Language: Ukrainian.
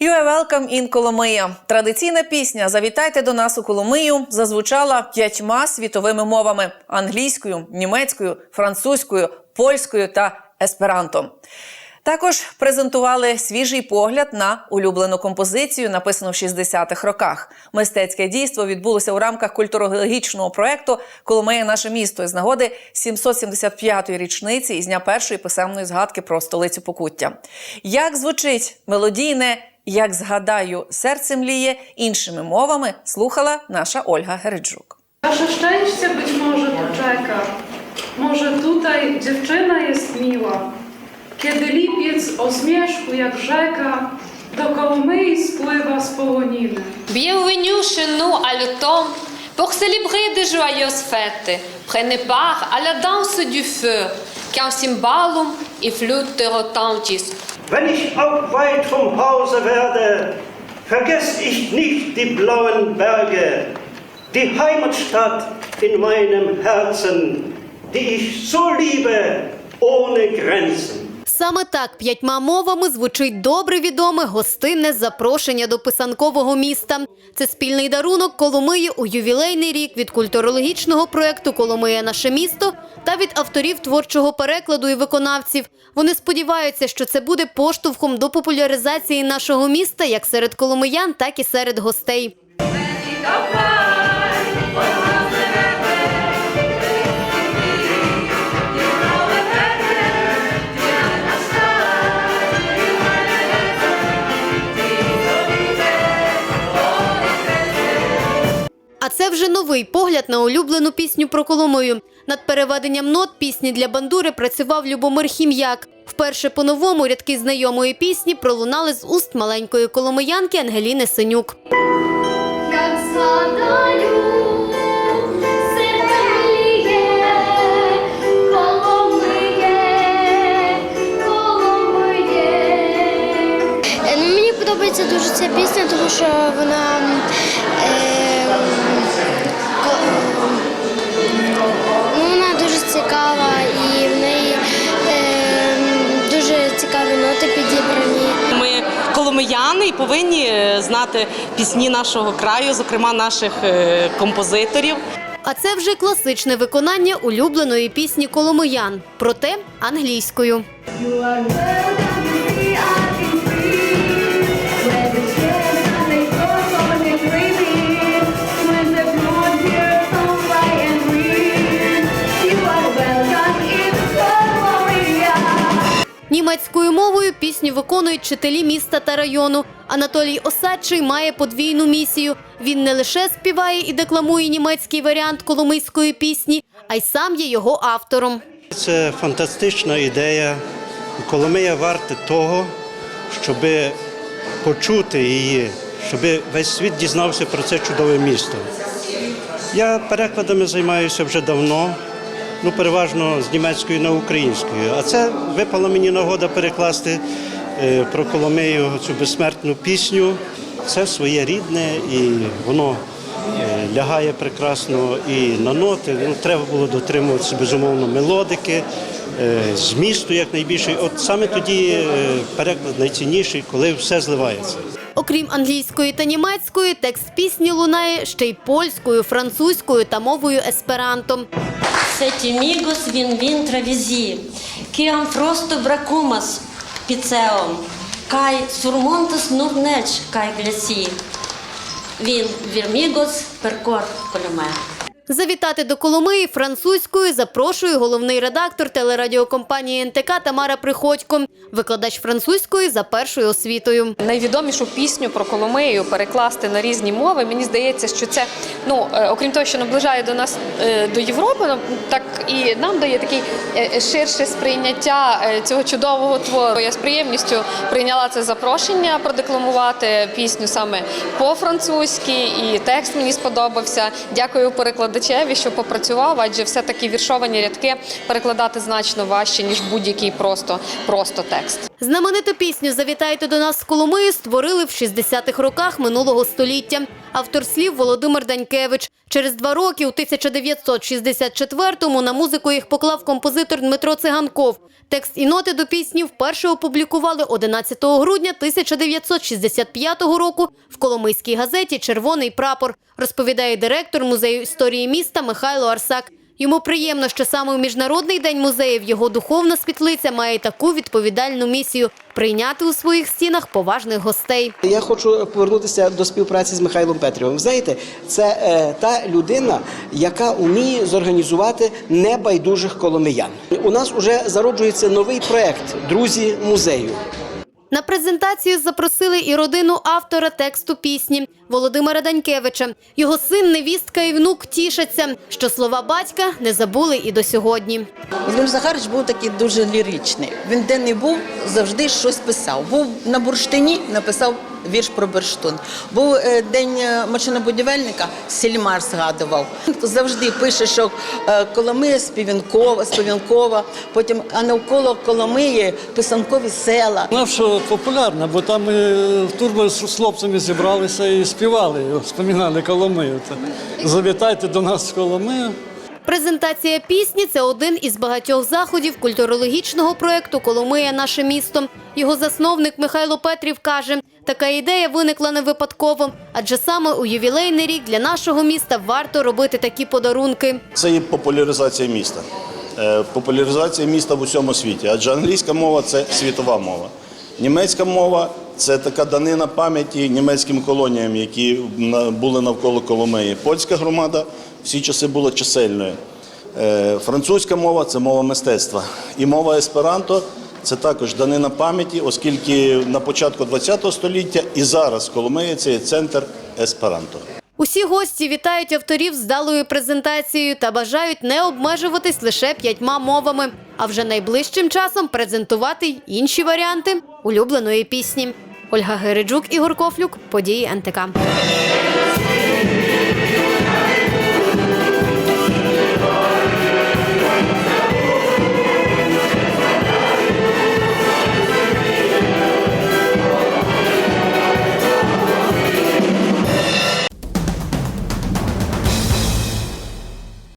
You are welcome in Коломия. Традиційна пісня Завітайте до нас у Коломию зазвучала п'ятьма світовими мовами: англійською, німецькою, французькою, польською та есперанто. Також презентували свіжий погляд на улюблену композицію, написану в 60-х роках. Мистецьке дійство відбулося у рамках культурологічного проекту Коломия наше місто з нагоди 775-ї річниці із дня першої писемної згадки про столицю Покуття. Як звучить мелодійне як згадаю, серце мліє іншими мовами слухала наша Ольга Гереджук. Szczęście być może poczeka. Może tutaj dziewczyna jest miła. Kiedy lipiec o zmierzchu jak rzeka do Kołomyi spływa z połoniny. Bienvenue chez nous à le temps pour célébrer de joyeuses fêtes. Prenez part à la danse du feu, quand cymbalum et flûte retentissent. Wenn ich auch weit vom Hause werde, vergess ich nicht die blauen Berge, die Heimatstadt in meinem Herzen, die ich so liebe ohne Grenzen. Саме так п'ятьма мовами звучить добре відоме гостинне запрошення до писанкового міста. Це спільний дарунок Коломиї у ювілейний рік від культурологічного проєкту Коломия наше місто та від авторів творчого перекладу і виконавців. Вони сподіваються, що це буде поштовхом до популяризації нашого міста як серед коломиян, так і серед гостей. А це вже новий погляд на улюблену пісню про Коломию. Над переведенням нот пісні для бандури працював Любомир Хім'як. Вперше по-новому рядки знайомої пісні пролунали з уст маленької коломиянки Ангеліни Синюк. Як згадаю. Е, ну, Мені подобається дуже ця пісня, тому що вона е, ну, вона дуже цікава і в неї е, дуже цікаві ноти підібрані. Ми коломияни і повинні е, знати пісні нашого краю, зокрема наших е, композиторів. А це вже класичне виконання улюбленої пісні Коломиян, проте англійською. Німецькою мовою пісню виконують вчителі міста та району. Анатолій Осадчий має подвійну місію. Він не лише співає і декламує німецький варіант коломийської пісні, а й сам є його автором. Це фантастична ідея. Коломия варта того, щоб почути її, щоб весь світ дізнався про це чудове місто. Я перекладами займаюся вже давно, ну переважно з німецької на українською. А це випала мені нагода перекласти е, про Коломею цю безсмертну пісню. Це своє рідне і воно е, лягає прекрасно і на ноти. Ну, треба було дотримуватися безумовно мелодики, змісту якнайбільше. От саме тоді е, переклад найцінніший, коли все зливається. Окрім англійської та німецької, текст пісні лунає ще й польською, французькою та мовою есперанто. Vin travisi, kiam frosto brakumas piceom, kai surmontas nur nec kai glesi. Vin virmigos per cor colime. Завітати до Коломиї французькою запрошує головний редактор телерадіокомпанії НТК Тамара Приходько, викладач французької за першою освітою. найвідомішу пісню про Коломию перекласти на різні мови. Мені здається, що це ну е, окрім того, що наближає до нас е, до Європи, так і нам дає таке ширше сприйняття е, цього чудового твору. Я з приємністю прийняла це запрошення продекламувати пісню саме по-французьки, і текст мені сподобався. Дякую перекладачеві, що попрацював, адже все таки віршовані рядки перекладати значно важче ніж будь-який просто просто текст. Знамениту пісню Завітайте до нас з Коломиї створили в 60-х роках минулого століття. Автор слів Володимир Данькевич. Через два роки, у 1964-му, на музику їх поклав композитор Дмитро Циганков. Текст і ноти до пісні вперше опублікували 11 грудня 1965 року в Коломийській газеті Червоний прапор, розповідає директор музею історії міста Михайло Арсак. Йому приємно, що саме у Міжнародний день музеїв його духовна світлиця має таку відповідальну місію прийняти у своїх стінах поважних гостей. Я хочу повернутися до співпраці з Михайлом Петрівим. Знаєте, це е, та людина, яка вміє зорганізувати небайдужих коломиян. У нас вже зароджується новий проект Друзі музею. На презентацію запросили і родину автора тексту пісні Володимира Данькевича. Його син, невістка і внук тішаться, що слова батька не забули і до сьогодні. Володимир Захарович був такий дуже ліричний. Він де не був, завжди щось писав. Був на бурштині, написав вірш про бурштин. Був е, день е, машинобудівельника, Сільмар згадував. Завжди пише, що е, Коломия співінкова, співінкова, потім а навколо Коломиї писанкові села. Наша популярна, бо там в турбо з хлопцями зібралися і співали, споминали Коломию. Та Завітайте до нас в Коломию. Презентація пісні це один із багатьох заходів культурологічного проєкту Коломия наше місто. Його засновник Михайло Петрів каже, така ідея виникла не випадково, адже саме у ювілейний рік для нашого міста варто робити такі подарунки. Це є популяризація міста. Е, Популяризація міста в усьому світі, адже англійська мова це світова мова. Німецька мова це така данина пам'яті німецьким колоніям, які були навколо Коломиї. Польська громада всі часи була чисельною. Е, Французька мова це мова мистецтва. І мова есперанто це також данина пам'яті, оскільки на початку ХХ століття і зараз Коломия це є центр есперанто. Усі гості вітають авторів з далою презентацією та бажають не обмежуватись лише п'ятьма мовами, а вже найближчим часом презентувати інші варіанти улюбленої пісні. Ольга Гериджук, Ігор Кофлюк, події НТК.